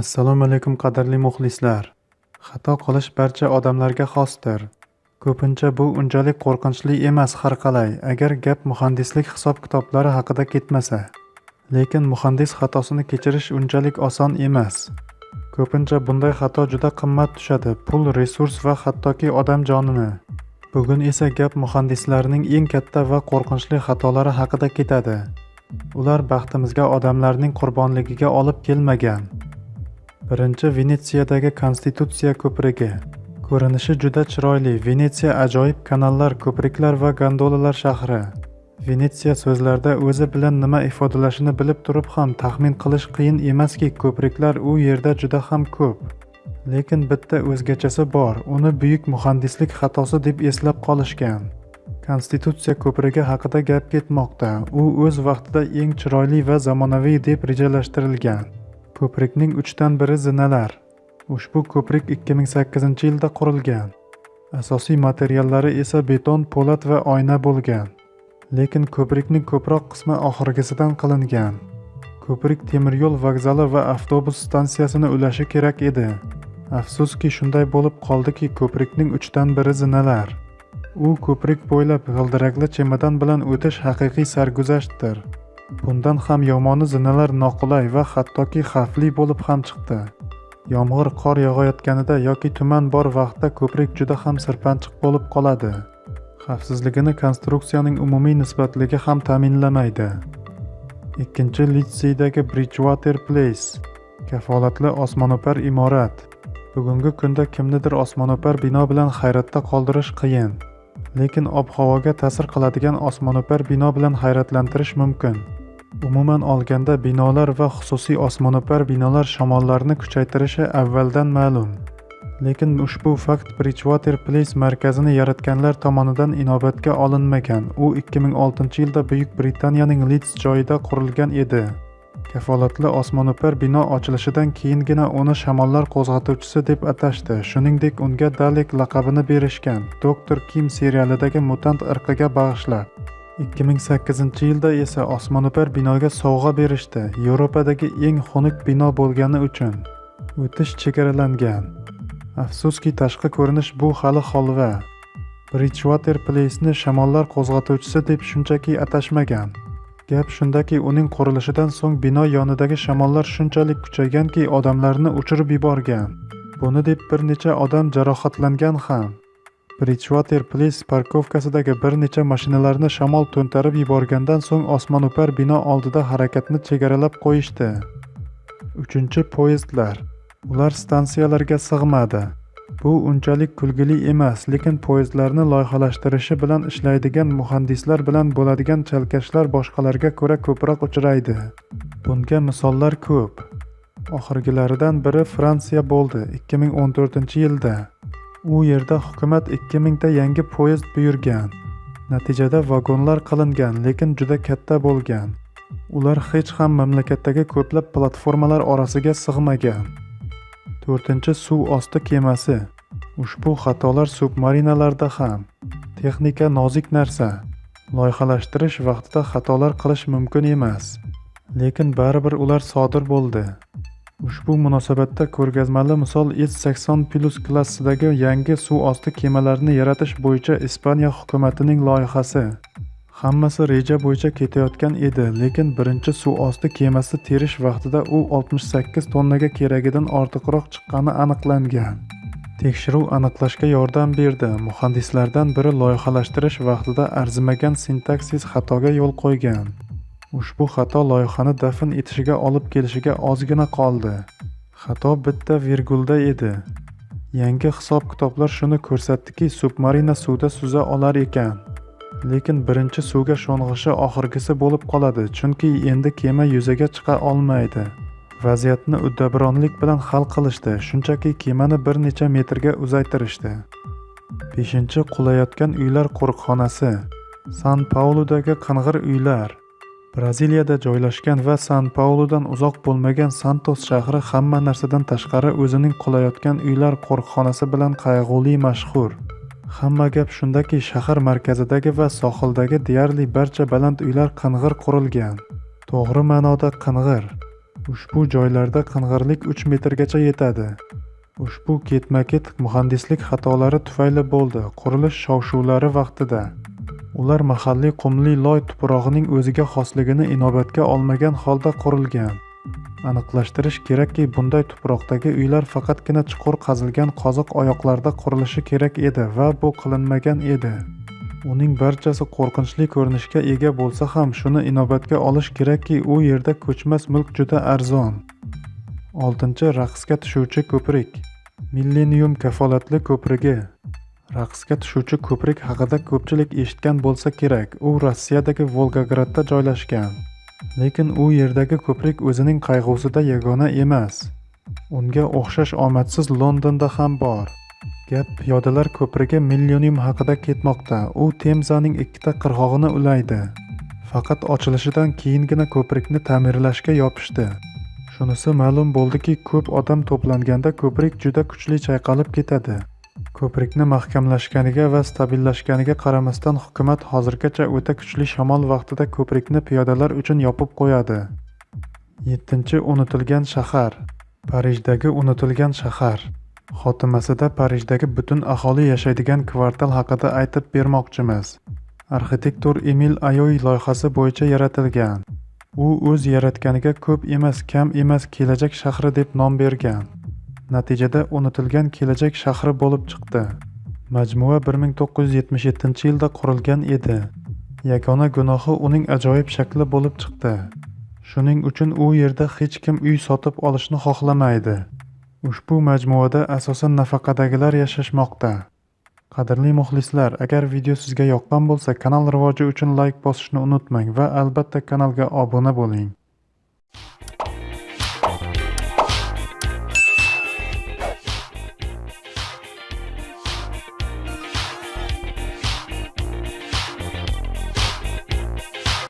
Assalomu alaykum qadrli muxlislar. Xato qilish barcha odamlarga xosdir. Ko'pincha bu unchalik qo'rqinchli emas har qalay, agar gap muhandislik hisob-kitoblari haqida ketmasa. Lekin muhandis xatosini kechirish unchalik oson emas. Ko'pincha bunday xato juda qimmat tushadi, pul, resurs va hattoki odam jonini. Bugun esa gap muhandislarning eng katta va qo'rqinchli xatolari haqida ketadi. Ular baxtimizga odamlarning qurbonligiga olib kelmagan. Birinchi Venetsiyadagi Konstitutsiya ko'prigi. Ko'rinishi juda chiroyli. Venetsiya ajoyib kanallar, ko'priklar va gondolalar shahri. Venetsiya so'zlarda o'zi bilan nima ifodalashini bilib turib ham taxmin qilish qiyin emaski, ko'priklar u yerda juda ham ko'p. Lekin bitta o'zgachasi bor. Uni buyuk muhandislik xatosi deb eslab qolishgan. Konstitutsiya ko'prigi haqida gap ketmoqda. U o'z vaqtida eng chiroyli va zamonaviy deb rejalashtirilgan. Ko'prikning uchdan biri zinalar. Ushbu ko'prik 2008-yilda qurilgan. Asosiy materiallari esa beton, po'lat va oyna bo'lgan. Lekin ko'prikning ko'proq qismi oxirgisidan qilingan. Ko'prik temiryo'l vokzali va avtobus stansiyasini ulashi kerak edi. Afsuski shunday bo'lib qoldiki, ko'prikning uchdan biri zinalar. U ko'prik bo'ylab g'ildirakli chemadon bilan o'tish haqiqiy sarguzashtdir. Bundan ham yomoni zinalar noqulay va hattoki xavfli bo'lib ham chiqdi. Yomg'ir, qor yog'ayotganida yoki tuman bor vaqtda ko'prik juda ham sirpanchiq bo'lib qoladi. Xavfsizligini konstruksiyaning umumiy nisbatligi ham ta'minlamaydi. Ikkinchi litseydagi Bridgewater Place kafolatli osmono'par imorat. Bugungi kunda kimnidir osmono'par bino bilan hayratda qoldirish qiyin. Lekin ob-havoga ta'sir qiladigan osmono'par bino bilan hayratlantirish mumkin. Umuman olganda binolar va xususiy osmono'par binolar shamollarni kuchaytirishi avvaldan ma'lum. Lekin ushbu fakt Bridgewater Place markazini yaratganlar tomonidan inobatga olinmagan. U 2006-yilda Buyuk Britaniyaning Leeds joyida qurilgan edi. Kafolatli osmono'par bino ochilishidan keyingina uni shamollar qo'zg'atuvchisi deb atashdi. Shuningdek, unga Dalek laqabini berishgan. Doktor Kim serialidagi mutant irqiga bag'ishlab. 2008-yilda esa osmono'par binoga sovg'a berishdi. Yevropadagi eng xunuk bino bo'lgani uchun o'tish chegaralangan. Afsuski tashqi ko'rinish bu hali holva. Bridgewater placeni shamollar qo'zg'atuvchisi deb shunchaki atashmagan. Gap shundaki uning qurilishidan so'ng bino yonidagi shamollar shunchalik kuchayganki odamlarni uchirib yuborgan. Buni deb bir necha odam jarohatlangan ham. Bridgewater Place parkovkasidagi bir necha mashinalarni shamol to'ntarib yuborgandan so'ng osmono'par bino oldida harakatni chegaralab qo'yishdi. Uchinchi poyezdlar. Ular stansiyalarga sig'madi. Bu unchalik kulgili emas, lekin poyezdlarni loyihalashtirishi bilan ishlaydigan muhandislar bilan bo'ladigan chalkashlar boshqalarga ko'ra ko'proq uchraydi. Bunga misollar ko'p. Oxirgilaridan biri Fransiya bo'ldi 2014-yilda. U yerda hukumat 2000 ta yangi poyezd buyurgan. Natijada vagonlar qilingan lekin juda katta bo'lgan. Ular hech ham mamlakatdagi ko'plab platformalar orasiga sig'magan. To'rtinchi suv osti kemasi. Ushbu xatolar submarinalarda ham. Texnika nozik narsa. Loyihalashtirish vaqtida xatolar qilish mumkin emas. Lekin baribir ular sodir bo'ldi. Ushbu munosabatda ko'rgazmali misol S-80 Plus klassidagi yangi suv osti kemalarini yaratish bo'yicha Ispaniya hukumatining loyihasi. Hammasi reja bo'yicha ketayotgan edi, lekin birinchi suv osti kemasi terish vaqtida u 68 tonnaga keragidan ortiqroq chiqqani aniqlangan. Tekshiruv aniqlashga yordam berdi. Muhandislardan biri loyihalashtirish vaqtida arzimagan sintaksis xatoga yo'l qo'ygan. Ushbu xato loyihani dafn etishiga olib kelishiga ozgina qoldi. Xato bitta virgulda edi. Yangi hisob-kitoblar shuni ko'rsatdiki, submarina suvda suza olar ekan. Lekin birinchi suvga sho'ng'ishi oxirgisi bo'lib qoladi, chunki endi kema yuzaga chiqa olmaydi. Vaziyatni uddaburonlik bilan hal qilishdi, shunchaki kemani bir necha metrga uzaytirishdi. 5. Qulayotgan uylar qo'riqxonasi. San-Pauludagi qing'ir uylar. Braziliyada joylashgan va san-pauludan uzoq bo'lmagan santos shahri hamma narsadan tashqari o'zining qulayotgan uylar qo'riqxonasi bilan qayg'uli mashhur hamma gap shundaki shahar markazidagi va sohildagi deyarli barcha baland uylar qing'ir qurilgan to'g'ri ma'noda qing'ir Ushbu joylarda qing'irlik 3 metrgacha yetadi. Ushbu ketma-ket muhandislik xatolari tufayli bo'ldi qurilish shov-shuvlari vaqtida. Ular mahalliy qumli loy tuprog'ining o'ziga xosligini inobatga olmagan holda qurilgan. Aniqlashtirish kerakki, bunday tuproqdagi uylar faqatgina chuqur qazilgan qoziq oyoqlarda qurilishi kerak edi va bu qilinmagan edi. Uning barchasi qo'rqinchli ko'rinishga ega bo'lsa ham, shuni inobatga olish kerakki, u yerda ko'chmas mulk juda arzon. 6. Raqsga tushuvchi ko'prik. Millenium kafolatli ko'prigi. Raqsga tushuvchi ko'prik haqida ko'pchilik eshitgan bo'lsa kerak. U Rossiyadagi Volgogradda joylashgan. Lekin u yerdagi ko'prik o'zining qayg'usida yagona emas. Unga o'xshash omadsiz Londonda ham bor. Gap piyodalar ko'prigi Millenium haqida ketmoqda. U Temzaning ikkita qirg'og'ini ulaydi. Faqat ochilishidan keyingina ko'prikni ta'mirlashga yopishdi. Shunisi ma'lum bo'ldiki, ko'p odam to'planganda ko'prik juda kuchli chayqalib ketadi. Ko'prikni mahkamlashganiga va stabillashganiga qaramasdan hukumat hozirgacha o'ta kuchli shamol vaqtida ko'prikni piyodalar uchun yopib qo'yadi. 7. Unutilgan shahar. Parijdagi unutilgan shahar. Xotimasida Parijdagi butun aholi yashaydigan kvartal haqida aytib bermoqchimiz. Arxitektor Emil Ayoy loyihasi bo'yicha yaratilgan. U o'z yaratganiga ko'p emas, kam emas kelajak shahri deb nom bergan. Natijada unutilgan kelajak shahri bo'lib chiqdi. Majmua 1977-yilda qurilgan edi. Yagona gunohi uning ajoyib shakli bo'lib chiqdi. Shuning uchun u yerda hech kim uy sotib olishni xohlamaydi. Ushbu majmuada asosan nafaqadagilar yashashmoqda. Qadrli muxlislar, agar video sizga yoqqan bo'lsa, kanal rivoji uchun layk bosishni unutmang va albatta kanalga obuna bo'ling.